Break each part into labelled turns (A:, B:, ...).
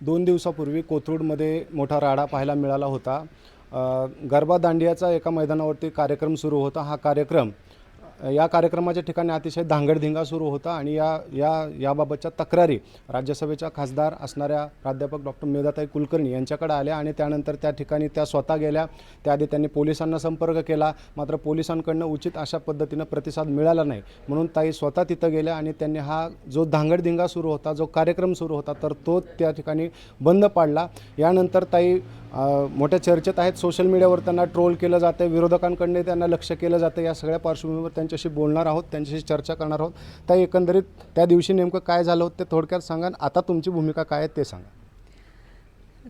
A: दोन दिवसापूर्वी कोथरूडमध्ये मोठा राडा पाहायला मिळाला होता. गरबा दांडियाचा एका मैदानावरती कार्यक्रम सुरू होता. हा कार्यक्रम या कार्यक्रमाच्या ठिकाणी अतिशय धांगडधिंगा सुरू होता आणि या या याबाबतच्या तक्रारी राज्यसभेच्या खासदार असणाऱ्या प्राध्यापक डॉक्टर मेधाताई कुलकर्णी यांच्याकडे आल्या आणि त्यानंतर त्या ठिकाणी त्या स्वतः गेल्या. त्याआधी त्यांनी पोलिसांना संपर्क केला मात्र पोलिसांकडनं उचित अशा पद्धतीनं प्रतिसाद मिळाला नाही. म्हणून ताई स्वतः तिथं गेल्या आणि त्यांनी हा जो धांगडधिंगा सुरू होता जो कार्यक्रम सुरू होता तर तो त्या ठिकाणी बंद पाडला. यानंतर ताई मोठ्या चर्चेत आहेत. सोशल मीडियावर त्यांना ट्रोल केलं जातं विरोधकांकडनं त्यांना लक्ष केलं जातं या सगळ्या पार्श्वभूमीवर त्यांच्याशी बोलणार आहोत. त्यांच्याशी चर्चा करणार आहोत. त्या एकंदरीत त्या दिवशी नेमकं काय झालं होतं ते थोडक्यात सांगा आता तुमची भूमिका काय आहे ते सांगा.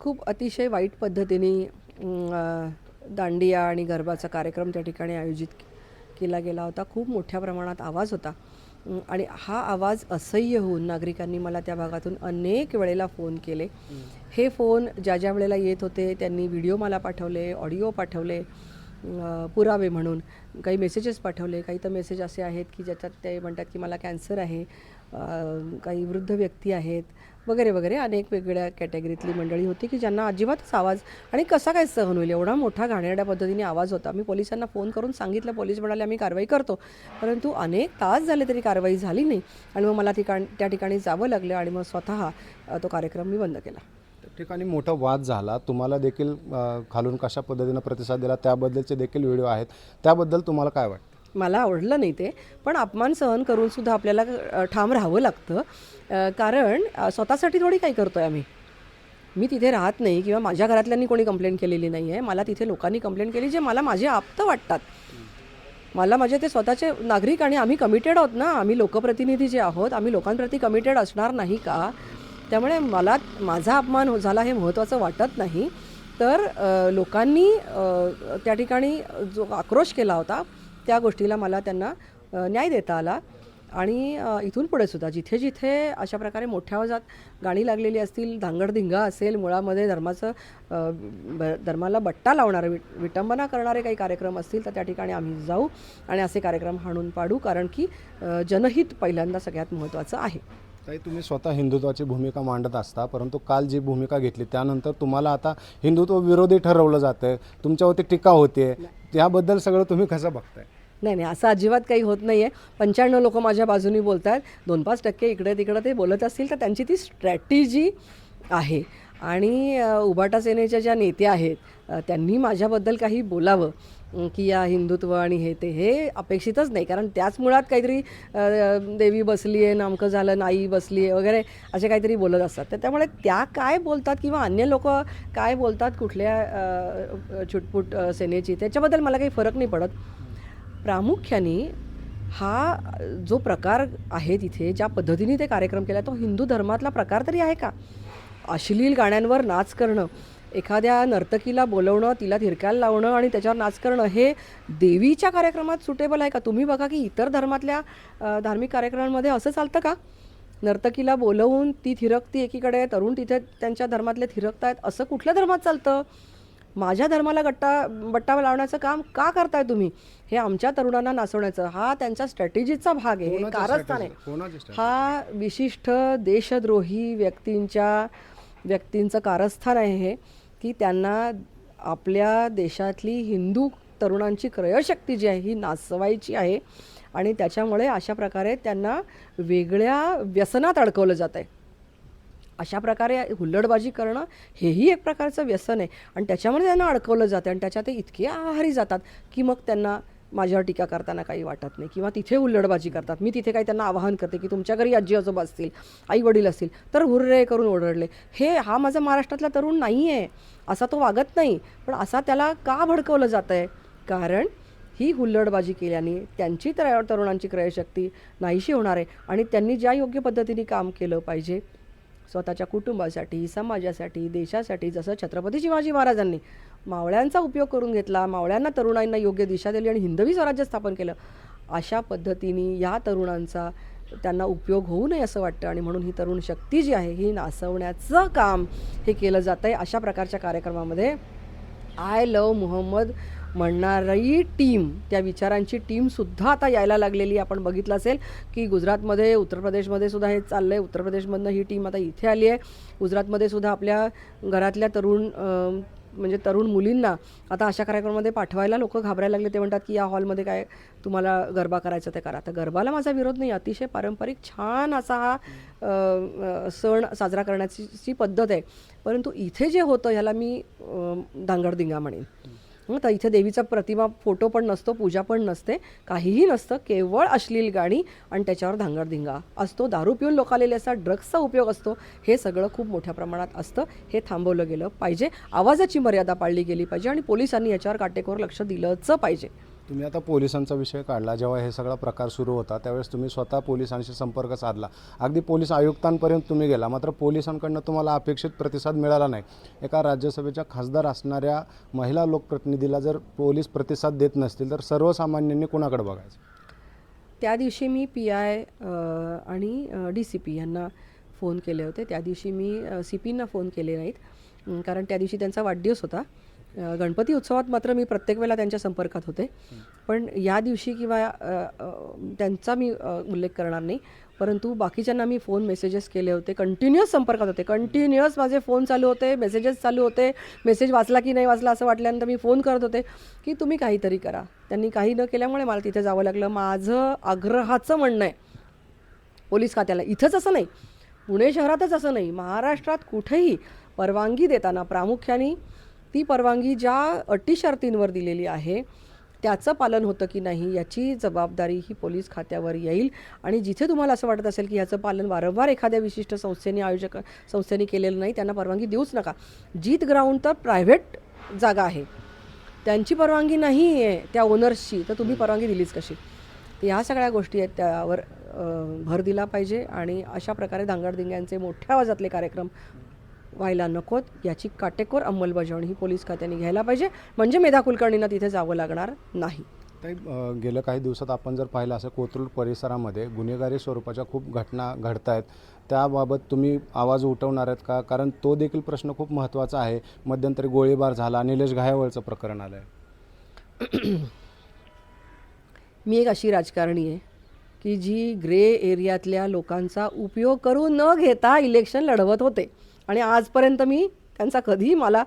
B: खूप अतिशय वाईट पद्धतीने दांडिया आणि गरबाचा कार्यक्रम त्या ठिकाणी आयोजित केला गेला होता. खूप मोठ्या प्रमाणात आवाज होता. आणि हा आवाज असह्य होऊन नागरिकांनी मला त्या भागातून अनेक वेळेला फोन केले. हे फोन ज्या ज्या वेळेला येत होते त्यांनी व्हिडिओ मला पाठवले ऑडिओ पाठवले पुरावे म्हणून काही मेसेजेस पाठवले. काही तर मेसेज असे आहेत की ज्याच्यात ते म्हणतात की मला कॅन्सर आहे काही वृद्ध व्यक्ती आहेत वगैरे वगैरे अनेक वेगवेगळ्या कॅटेगरीतली मंडळी होती की ज्यांना अजिबातच आवाज आणि कसा काय सहन होईल? एवढा मोठा घाणेरड्या पद्धतीने आवाज होता. मी पोलिसांना फोन करून सांगितलं पोलीस म्हणाले आम्ही कारवाई करतो. परंतु अनेक तास झाले तरी कारवाई झाली नाही आणि मग मला ठिकाण त्या ठिकाणी जावं लागलं आणि मग स्वतः तो कार्यक्रम मी बंद केला.
A: त्या ठिकाणी मोठा वाद झाला. तुम्हाला देखील खालून कशा पद्धतीनं प्रतिसाद दिला त्याबद्दलचे देखील व्हिडिओ आहेत. त्याबद्दल तुम्हाला काय वाटतं?
B: मला आवडलं नाही ते पण अपमान सहन करून सुद्धा आपल्याला ठाम राहावं लागतं. कारण स्वतःसाठी थोडी काही करतो आहे आम्ही. मी तिथे राहत नाही किंवा माझ्या घरातल्यांनी कोणी कंप्लेंट केलेली नाही आहे मला तिथे लोकांनी कंप्लेंट केली जे मला माझे आप्त वाटतात. मला माझे ते स्वतःचे नागरिक आणि आम्ही कमिटेड आहोत ना. आम्ही लोकप्रतिनिधी जे आहोत आम्ही लोकांप्रती कमिटेड असणार नाही का? त्यामुळे मला माझा अपमान हो- झाला हे महत्त्वाचं वाटत नाही. तर लोकांनी त्या ठिकाणी जो आक्रोश केला होता त्या गोष्टीला मला त्यांना न्याय देता आला. आणि इथून पुढे सुद्धा जिथे जिथे अशा प्रकारे मोठ्या आवाजात गाणी लागलेली असतील धांगडधिंगा असेल मुळामध्ये धर्माचं धर्माला बट्टा लावणारे विट विटंबना करणारे काही कार्यक्रम असतील तर त्या ठिकाणी आम्ही जाऊ आणि असे कार्यक्रम हाणून पाडू कारण की जनहित पहिल्यांदा सगळ्यात महत्त्वाचं आहे.
A: ताई तुम्ही स्वतः हिंदुत्वाची भूमिका मांडत असता परंतु काल जी भूमिका घेतली त्यानंतर तुम्हाला आता हिंदुत्व विरोधी ठरवलं जातं तुमच्यावरती टीका होते त्याबद्दल सगळं तुम्ही कसं बघताय?
B: नाही नाही असं अजिबात काही होत नाही आहे पंच्याण्णव लोक माझ्या बाजूनी बोलत आहेत दोन पाच टक्के इकडे तिकडे ते बोलत असतील तर त्यांची ती स्ट्रॅटेजी आहे. आणि उबाटा उभाटा सेनेच्या ज्या नेत्या आहेत त्यांनी माझ्याबद्दल काही बोलावं की या हिंदुत्व आणि हे ते हे अपेक्षितच नाही. कारण त्याच मुळात काहीतरी देवी बसली आहे नामकं झालं नाई बसली आहे वगैरे असे काहीतरी बोलत असतात. तर त्यामुळे त्या काय बोलतात किंवा अन्य लोक काय बोलतात कुठल्या छुटपुट सेनेची त्याच्याबद्दल मला काही फरक नाही पडत. प्रामुख्याने हा जो प्रकार आहे तिथे ज्या पद्धतीने ते कार्यक्रम केला तो हिंदू धर्मातला प्रकार तरी आहे का? अश्लील गाण्यांवर नाच करणं एखाद्या नर्तकीला बोलवणं तिला थिरकायला लावणं आणि त्याच्यावर नाच करणं हे देवीच्या कार्यक्रमात सुटेबल आहे का? तुम्ही बघा की इतर धर्मातल्या धार्मिक कार्यक्रमांमध्ये असं चालतं का? नर्तकीला बोलवून ती थिरकती एकीकडे तरुण तिथे त्यांच्या धर्मातले थिरकतायत असं कुठल्या धर्मात चालतं? माझ्या धर्माला गट्टा बट्टा लावण्याचं काम का करताय तुम्ही? हे आमच्या तरुणांना नाचवण्याचं हा त्यांच्या स्ट्रॅटेजीचा भाग आहे. हे कारस्थान? आहे? हा विशिष्ट देशद्रोही व्यक्तींच्या व्यक्तींचं कारस्थान आहे हे की त्यांना आपल्या देशातली हिंदू तरुणांची क्रयशक्ती जी आहे ही नाचवायची आहे. आणि त्याच्यामुळे अशा प्रकारे त्यांना वेगळ्या व्यसनात अडकवलं जात आहे अशा प्रकारे हुल्लडबाजी करणं हेही एक प्रकारचं व्यसन आहे. आणि त्याच्यामध्ये त्यांना अडकवलं जातं आणि त्याच्यात ते इतके आहारी जातात की मग त्यांना माझ्यावर टीका करताना काही वाटत नाही किंवा तिथे हुल्लडबाजी करतात. मी तिथे काही त्यांना आवाहन करते की तुमच्या घरी आजी आजोबा असतील आई वडील असतील तर हुर्रे करून ओरडले. हे हा माझा महाराष्ट्रातला तरुण नाही आहे असा तो वागत नाही. पण असा त्याला का भडकवलं जातं आहे कारण ही हुल्लडबाजी केल्याने त्यांची तर तरुणांची क्रयशक्ती नाहीशी होणार आहे. आणि त्यांनी ज्या योग्य पद्धतीने काम केलं पाहिजे स्वतःच्या कुटुंबासाठी समाजासाठी देशासाठी जसं छत्रपती शिवाजी महाराजांनी मावळ्यांचा उपयोग करून घेतला मावळ्यांना तरुणांना योग्य दिशा दिली आणि हिंदवी स्वराज्य स्थापन केलं अशा पद्धतीने या तरुणांचा त्यांना उपयोग होऊ नये असं वाटतं. आणि म्हणून ही तरुण शक्ती जी आहे ही नासवण्याचं काम हे केलं जातं आहे अशा प्रकारच्या कार्यक्रमामध्ये. आय लव मोहम्मद म्हणणारी टीम त्या विचारांची टीमसुद्धा आता यायला लागलेली आपण बघितलं असेल की गुजरातमध्ये उत्तर प्रदेशमध्ये सुद्धा हे चाललं आहे उत्तर प्रदेशमधनं ही टीम आता इथे आली आहे. गुजरातमध्ये सुद्धा आपल्या घरातल्या तरुण म्हणजे तरुण मुलींना आता अशा कार्यक्रमामध्ये पाठवायला लोक घाबरायला लागले. ते म्हणतात की या हॉलमध्ये काय तुम्हाला गरबा करायचं ते करा. तर गरबाला माझा विरोध नाही. अतिशय पारंपरिक छान असा हा सण साजरा करण्याची पद्धत आहे. परंतु इथे जे होतं ह्याला मी दांगडदिंगा म्हणेन. तर इथे देवीचा प्रतिमा फोटो पण नसतो पूजा पण नसते काहीही नसतं केवळ अश्लील गाणी आणि त्याच्यावर धांगडधिंगा असतो दारू पिऊन लोक आलेले असतात ड्रग्सचा उपयोग असतो हे सगळं खूप मोठ्या प्रमाणात असतं हे थांबवलं गेलं पाहिजे. आवाजाची मर्यादा पाळली गेली पाहिजे आणि पोलिसांनी याच्यावर काटेकोर लक्ष दिलंच पाहिजे.
A: तुम्ही आता पोलिसांचा विषय काढला जेव्हा हे सगळा प्रकार सुरू होता त्यावेळेस तुम्ही स्वतः पोलिसांशी संपर्क साधला. अगदी पोलीस आयुक्तांपर्यंत तुम्ही गेला मात्र पोलिसांकडनं तुम्हाला अपेक्षित प्रतिसाद मिळाला नाही. एका राज्यसभेच्या खासदार असणाऱ्या महिला लोकप्रतिनिधीला जर पोलीस प्रतिसाद देत नसतील तर सर्वसामान्यांनी कोणाकडे बघायचं?
B: त्या दिवशी मी पी आय आणि डी सी पी यांना फोन केले होते. त्या दिवशी मी सी पींना फोन केले नाहीत. कारण त्या दिवशी त्यांचा वाढदिवस होता. गणपती उत्सवात मात्र मी प्रत्येक वेळेला त्यांच्या संपर्कात होते. पण या दिवशी किंवा त्यांचा मी उल्लेख करणार नाही. परंतु बाकीच्यांना मी फोन मेसेजेस केले होते. कंटिन्युअस संपर्कात होते. कंटिन्युअस माझे फोन चालू होते मेसेजेस चालू होते. मेसेज वाचला की नाही वाचला असं वाटल्यानंतर मी फोन करत होते की तुम्ही काहीतरी करा. त्यांनी काही न केल्यामुळे मला तिथे जावं लागलं. माझं आग्रहाचं म्हणणं आहे पोलीस खात्याला. इथंच असं नाही. पुणे शहरातच असं नाही. महाराष्ट्रात कुठेही परवानगी देताना प्रामुख्याने ती परवानगी ज्या अटी शर्तींवर दिलेली आहे त्याचं पालन होतं की नाही याची जबाबदारी ही पोलीस खात्यावर येईल. आणि जिथे तुम्हाला असं वाटत असेल की याचं पालन वारंवार एखाद्या विशिष्ट संस्थेने आयोजक संस्थेने केलेलं नाही त्यांना परवानगी देऊच नका. जीत ग्राउंड तर प्रायव्हेट जागा आहे. त्यांची परवानगी नाही आहे त्या ओनर्सची तर तुम्ही परवानगी दिलीच कशी? तर ह्या सगळ्या गोष्टी आहेत त्यावर भर दिला पाहिजे. आणि अशा प्रकारे दांगडदिंग्यांचे मोठ्या आवाजातले कार्यक्रम व्हायला नकोत याची काटेकोर अंमलबजावणी ही पोलीस खात्याने घ्यायला पाहिजे. म्हणजे मेधा कुलकर्णींना तिथे जावं लागणार नाही.
A: ताई गेल्या काही दिवसात आपण जर पाहिलं असं कोथरूड परिसरामध्ये गुन्हेगारी स्वरूपाच्या खूप घटना घडत आहेत त्याबाबत तुम्ही आवाज उठवणार आहेत का? कारण तो देखील प्रश्न खूप महत्त्वाचा आहे. मध्यंतरी गोळीबार झाला निलेश घायावळचं प्रकरण आलं आहे
B: मी एक अशी राजकारणी आहे की जी ग्रे एरियातल्या लोकांचा उपयोग करून न घेता इलेक्शन लढवत होते. आणि आजपर्यंत मी त्यांचा कधीही मला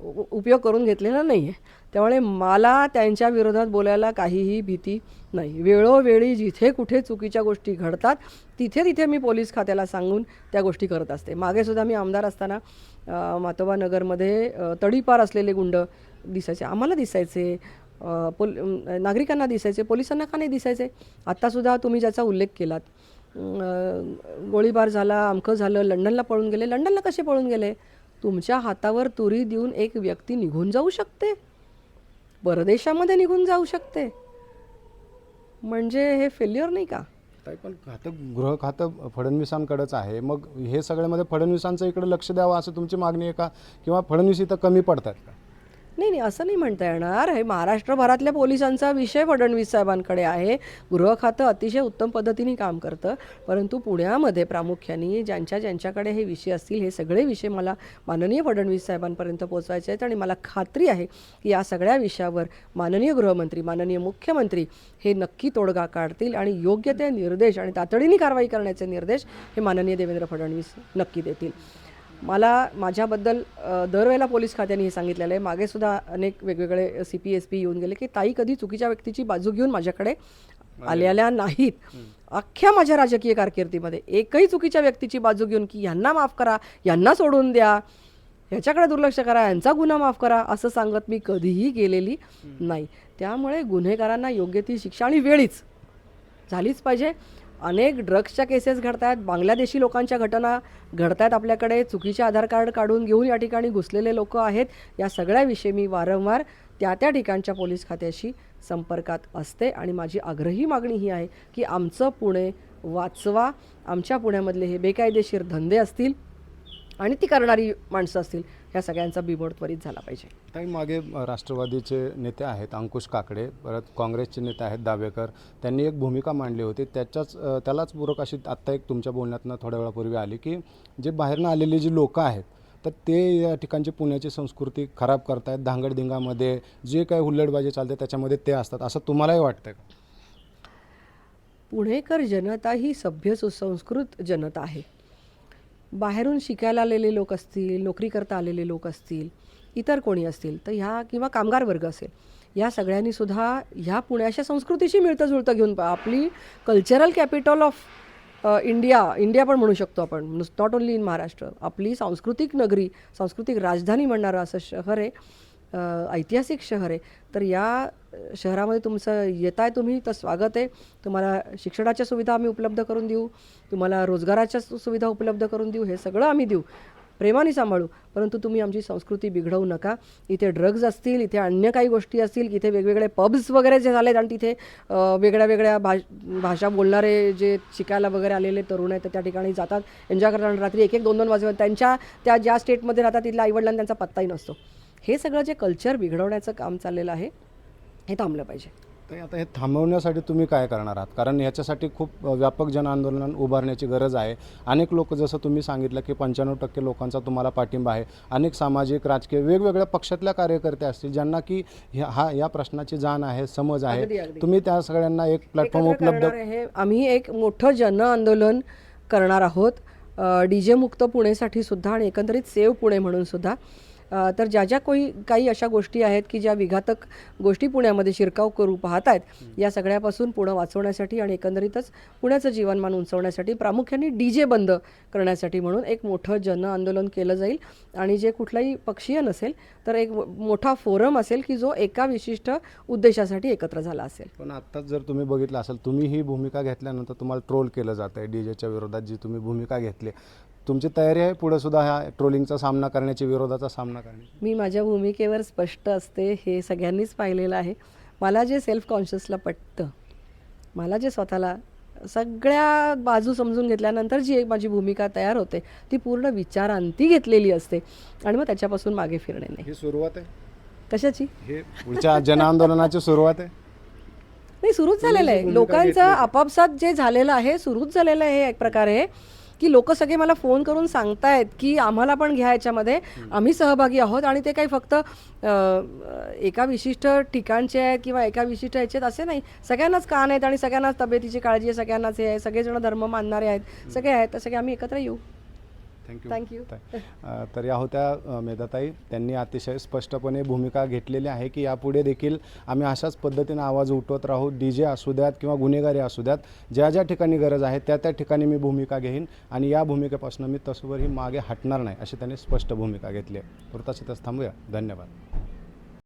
B: उ- उपयोग करून घेतलेला नाही आहे त्यामुळे मला त्यांच्या विरोधात बोलायला काहीही भीती नाही. वेळोवेळी जिथे कुठे चुकीच्या गोष्टी घडतात तिथे तिथे मी पोलीस खात्याला सांगून त्या गोष्टी करत असते. मागेसुद्धा मी आमदार असताना मातोबा नगरमध्ये तडीपार असलेले गुंड दिसायचे. आम्हाला दिसायचे. पोल नागरिकांना दिसायचे. पोलिसांना का नाही दिसायचे? आत्तासुद्धा तुम्ही ज्याचा उल्लेख केलात गोळीबार झाला अमकं झालं लंडनला पळून गेले. लंडनला कसे पळून गेले? तुमच्या हातावर तुरी देऊन एक व्यक्ती निघून जाऊ शकते. परदेशामध्ये निघून जाऊ शकते. म्हणजे हे फेल्युअर नाही का?
A: पण खातं गृह खातं फडणवीसांकडेच आहे. मग हे सगळ्यामध्ये फडणवीसांचं इकडे लक्ष द्यावं असं तुमची मागणी आहे का? किंवा फडणवीस इथं कमी पडतात का?
B: नाही नाही असं नाही म्हणता येणार. हे महाराष्ट्रभरातल्या पोलिसांचा विषय फडणवीस साहेबांकडे आहे. गृह खातं अतिशय उत्तम पद्धतीने काम करतं. परंतु पुण्यामध्ये प्रामुख्याने ज्यांच्या ज्यांच्याकडे हे विषय असतील हे सगळे विषय मला माननीय फडणवीस साहेबांपर्यंत पोहोचवायचे आहेत. आणि मला खात्री आहे की या सगळ्या विषयावर माननीय गृहमंत्री माननीय मुख्यमंत्री हे नक्की तोडगा काढतील आणि योग्य ते निर्देश आणि तातडीने कारवाई करण्याचे निर्देश हे माननीय देवेंद्र फडणवीस नक्की देतील. मला माझ्याबद्दल दरवेळेला पोलीस खात्याने हे सांगितलेलं आहे. मागे सुद्धा अनेक वेगवेगळे सी पी एस पी येऊन गेले की ताई कधी चुकीच्या व्यक्तीची बाजू घेऊन माझ्याकडे आलेल्या नाहीत. अख्ख्या माझ्या राजकीय कारकिर्दीमध्ये एकही चुकीच्या व्यक्तीची बाजू घेऊन की यांना माफ करा यांना सोडून द्या ह्याच्याकडे दुर्लक्ष करा यांचा गुन्हा माफ करा असं सांगत मी कधीही गेलेली नाही. त्यामुळे गुन्हेगारांना योग्य ती शिक्षा आणि वेळीच झालीच पाहिजे. अनेक ड्रग्सच्या केसेस घडत आहेत बांगलादेशी लोकांच्या घटना घडत आहेत आपल्याकडे. चुकीचे आधार कार्ड काढून घेऊन या ठिकाणी घुसलेले लोक आहेत. या सगळ्याविषयी मी वारंवार त्या त्या ठिकाणच्या पोलीस खात्याशी संपर्कात असते. आणि माझी आग्रही मागणी ही आहे की आमचं पुणे वाचवा. आमच्या पुण्यामधले हे बेकायदेशीर धंदे असतील आणि ती करणारी माणसं असतील. ह्या सगळ्यांचा बिमोड त्वरित झाला पाहिजे.
A: ताई मागे राष्ट्रवादीचे नेते आहेत अंकुश काकडे परत काँग्रेसचे नेते आहेत दावेकर त्यांनी एक भूमिका मांडली होती. त्याच्याच त्यालाच पूरक अशी आत्ता एक तुमच्या बोलण्यातनं थोड्या वेळापूर्वी आली की जे बाहेरनं आलेली जी लोकं आहेत तर ते या ठिकाणची पुण्याची संस्कृती खराब करतायत. धांगडधिंगामध्ये जे काही हुल्लडबाजी चालते त्याच्यामध्ये ते असतात. असं तुम्हालाही वाटतं का?
B: पुणेकर जनता ही सभ्य सुसंस्कृत जनता आहे. बाहेरून शिकायला आलेले लोक असतील नोकरी करता आलेले लोक असतील इतर कोणी असतील तर ह्या किंवा कामगार वर्ग असेल या सगळ्यांनी सुद्धा ह्या पुण्याच्या संस्कृतीशी मिळतं जुळतं घेऊन पा- आपली cultural capital of India India पण म्हणू शकतो आपण. नॉट ओन्ली इन महाराष्ट्र आपली सांस्कृतिक नगरी सांस्कृतिक राजधानी म्हणणारं असं शहर आहे. ऐतिहासिक शहर आहे. तर या शहरामध्ये तुमचं येत आहे तुम्ही तर स्वागत आहे. तुम्हाला शिक्षणाच्या सुविधा आम्ही उपलब्ध करून देऊ. तुम्हाला रोजगाराच्या सु- सुविधा उपलब्ध करून देऊ. हे सगळं आम्ही देऊ. प्रेमाने सांभाळू. परंतु तुम्ही आमची संस्कृती बिघडवू नका. इथे ड्रग्ज असतील इथे अन्य काही गोष्टी असतील इथे वेगवेगळे पब्स वगैरे जे झालेत आणि तिथे वेगळ्या वेगळ्या भाष भाषा बोलणारे जे शिकायला वगैरे आलेले तरुण आहेत तर त्या ठिकाणी जातात. एन्जॉय करतात रात्री एक एक दोन दोन वाजेपर्यंत त्यांच्या त्या ज्या स्टेटमध्ये राहतात तिथल्या आईवडिलांना त्यांचा पत्ताही नसतो. हे सगळं जे कल्चर बिघडवण्याचं काम चाललेलं आहे हे थांबलं पाहिजे.
A: तर आता हे थांबवण्यासाठी तुम्ही काय करणार आहात? कारण याच्यासाठी खूप व्यापक जन आंदोलन उभारण्याची गरज आहे. अनेक लोक जसं तुम्ही सांगितलं की पंच्याण्णव टक्के लोकांचा तुम्हाला पाठिंबा आहे. अनेक सामाजिक राजकीय वेगवेगळ्या पक्षातल्या कार्यकर्ते असतील ज्यांना की हा या प्रश्नाची जाण आहे समज आहे. तुम्ही त्या सगळ्यांना एक प्लॅटफॉर्म उपलब्ध
B: आहे. आम्ही एक मोठं जन आंदोलन करणार आहोत. डी जे मुक्त पुणेसाठी सुद्धा आणि एकंदरीत सेव पुणे म्हणून सुद्धा. तर ज्या ज्या काही काही अशा गोष्टी आहेत की ज्या विघातक गोष्टी पुण्यामध्ये शिरकाव करू पाहत आहेत या सगळ्यापासून पुणं वाचवण्यासाठी आणि एकंदरीतच पुण्याचं जीवनमान उंचवण्यासाठी प्रामुख्याने डी जे बंद करण्यासाठी म्हणून एक मोठं जन आंदोलन केलं जाईल. आणि जे कुठलाही पक्षीय नसेल तर एक मोठा फोरम असेल की जो एका विशिष्ट उद्देशासाठी एकत्र झाला असेल.
A: पण आत्ताच जर तुम्ही बघितलं असेल तुम्ही ही भूमिका घेतल्यानंतर तुम्हाला ट्रोल केलं जात आहे डी जेच्या विरोधात जी तुम्ही भूमिका घेतली. तुमची तयारी आहे पुढे सुद्धा ह्या ट्रोलिंगचा सामना करण्याची विरोधाचा सामना करण्याची?
B: मी माझ्या भूमिकेवर स्पष्ट असते हे सगळ्यांनीच पाहिलेलं आहे. मला जे सेल्फ कॉन्शियसला पटतं मला जे स्वतःला सगळ्या बाजू समजून घेतल्यानंतर जी एक माझी भूमिका तयार होते ती पूर्ण विचारांती घेतलेली असते आणि मग त्याच्यापासून मागे फिरणे नाही.
A: ही सुरुवात आहे?
B: कशाची?
A: हे पुढच्या जन आंदोलनाची सुरुवात आहे?
B: नाही सुरूच झालेलं आहे. लोकांचं आपापसात जे झालेलं आहे सुरूच झालेलं आहे एक प्रकारे. की लोक सगळे मला फोन करून सांगतायत की आम्हाला पण घ्या याच्यामध्ये. आम्ही सहभागी आहोत आणि ते काही फक्त एका विशिष्ट ठिकाणचे आहेत किंवा एका विशिष्ट ह्याच्यात असे नाही. सगळ्यांनाच कान आहेत आणि सगळ्यांनाच तब्येतीची काळजी आहे सगळ्यांनाच हे आहे सगळेजण धर्म मानणारे आहेत. सगळे आहेत तर सगळे आम्ही एकत्र येऊ.
A: थँक्यू
B: थँक्यू
A: अ, तर या होत्या मेधाताई. त्यांनी अतिशय स्पष्टपणे भूमिका घेतलेली आहे की यापुढे देखील आम्ही अशाच पद्धतीने आवाज उठवत राहू. डी जे असू द्यात किंवा गुन्हेगारी असू द्यात ज्या ज्या ठिकाणी गरज आहे त्या त्या ठिकाणी मी भूमिका घेईन. आणि या भूमिकेपासून मी तसवरही मागे हटणार नाही अशी त्यांनी स्पष्ट भूमिका घेतली आहे. पुरताच इथंच थांबूया. धन्यवाद.